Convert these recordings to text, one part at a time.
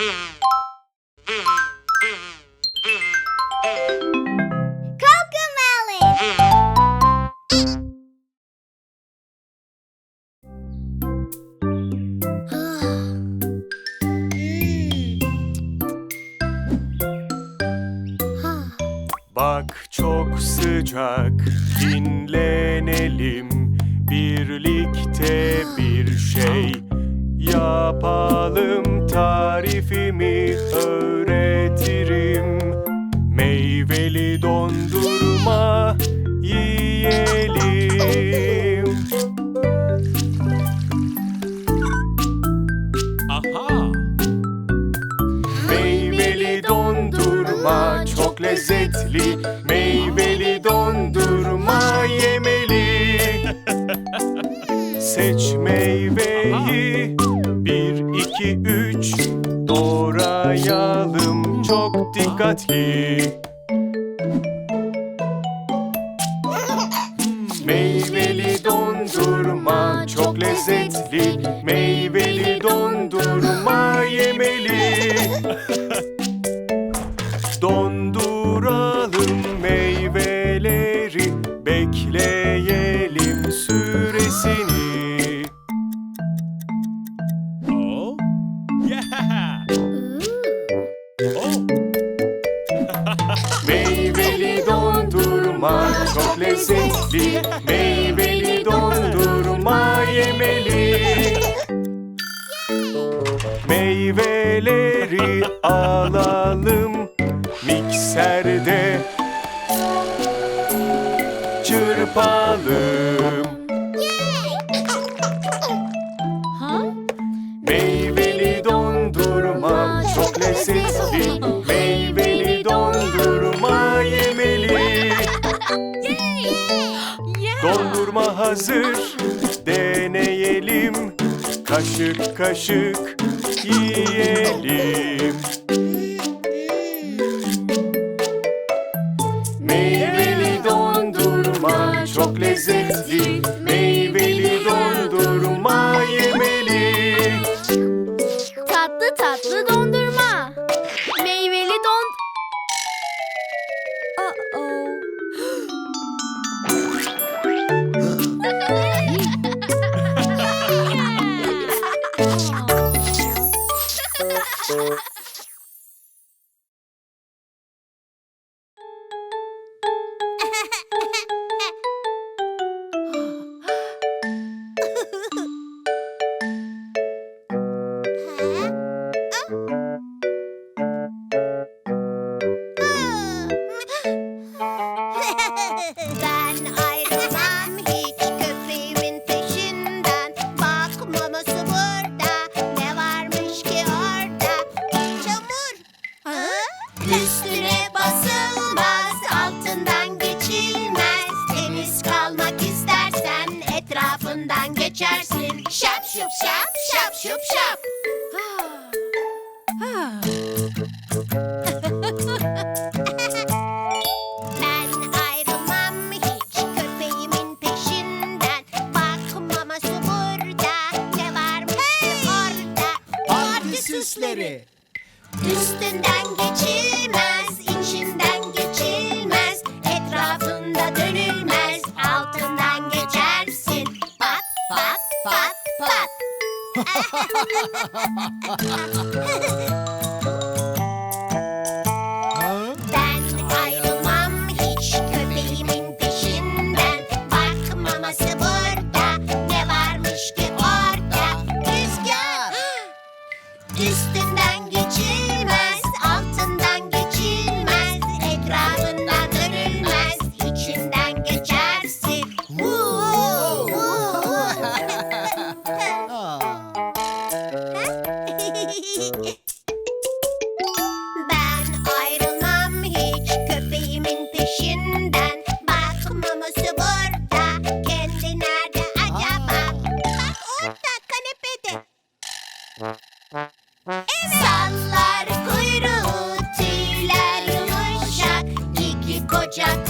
Bak çok sıcak dinlenelim. Birlikte bir şey yapalım ta Meyveli dondurma çok lezzetli. Meyveli dondurma yemeli. var Çok lezzetli. Meyveli dondurma yemeli. Meyveleri alalım. Dondurma hazır, deneyelim. Kaşık kaşık yiyelim. importa. süsleri. Üstünden geçilmez, içinden geçilmez, etrafında dönülmez, altından geçersin. Pat pat pat pat. Jack.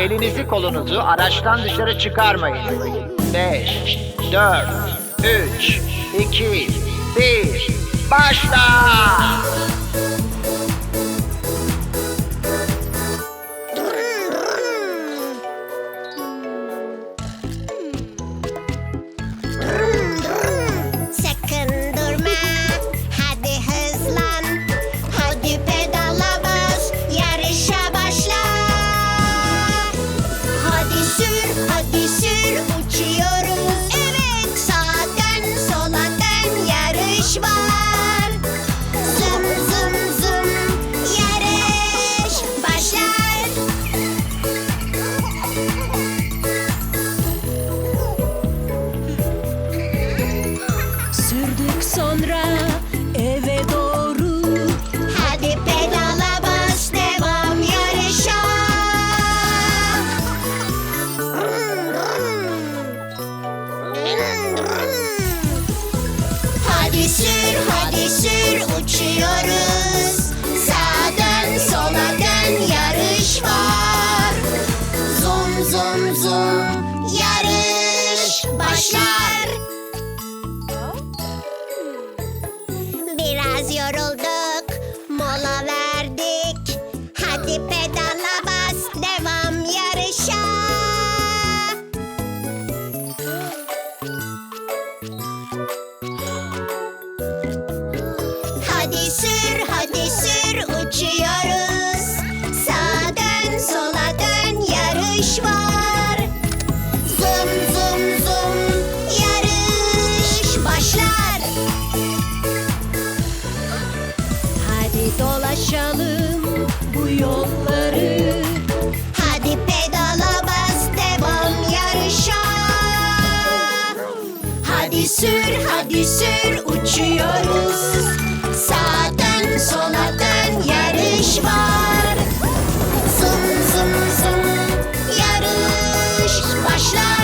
elinizi kolunuzu araçtan dışarı çıkarmayın. 5, 4, 3, 2, 1, başla! sür hadi sür uçuyoruz. Sağa dön sola dön yarış var. Zın zın zın yarış başlar.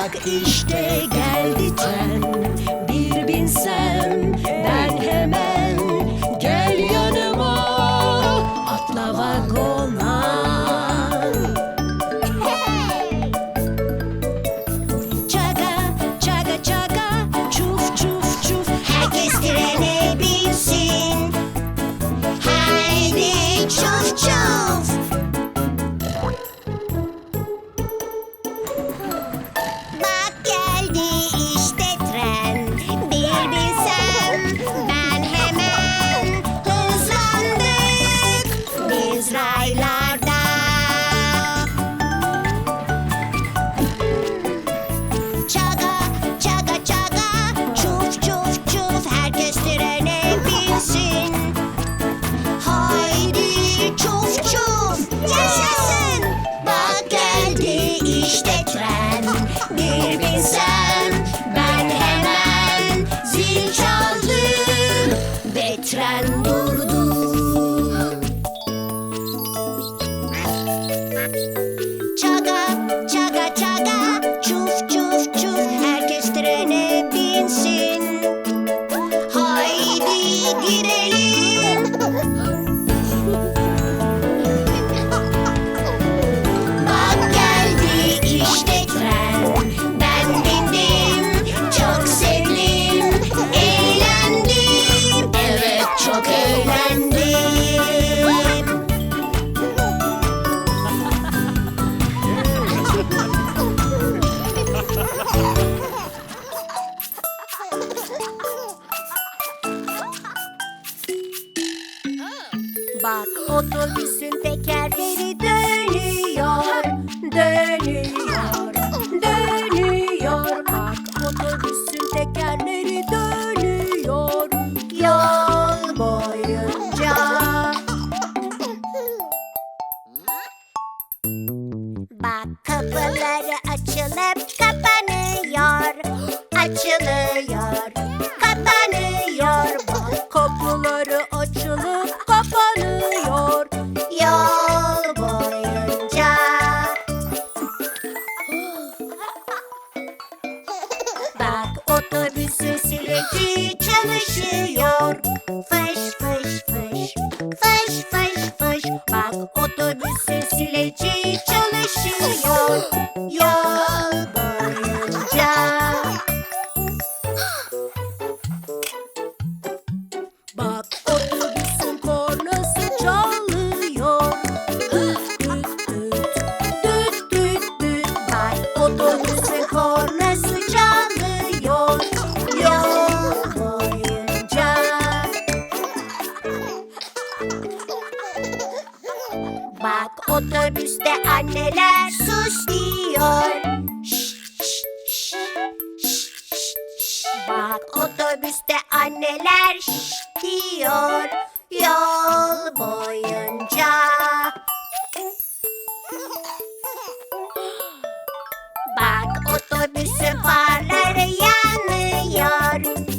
Bak işte geldi tren. Bir binsen 家。Leite bizde anneler sus diyor. Bak otobüste anneler şş diyor. Yol boyunca. Bak otobüsün farları yanıyor.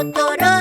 Çalışıyorum bak otobüsün motoru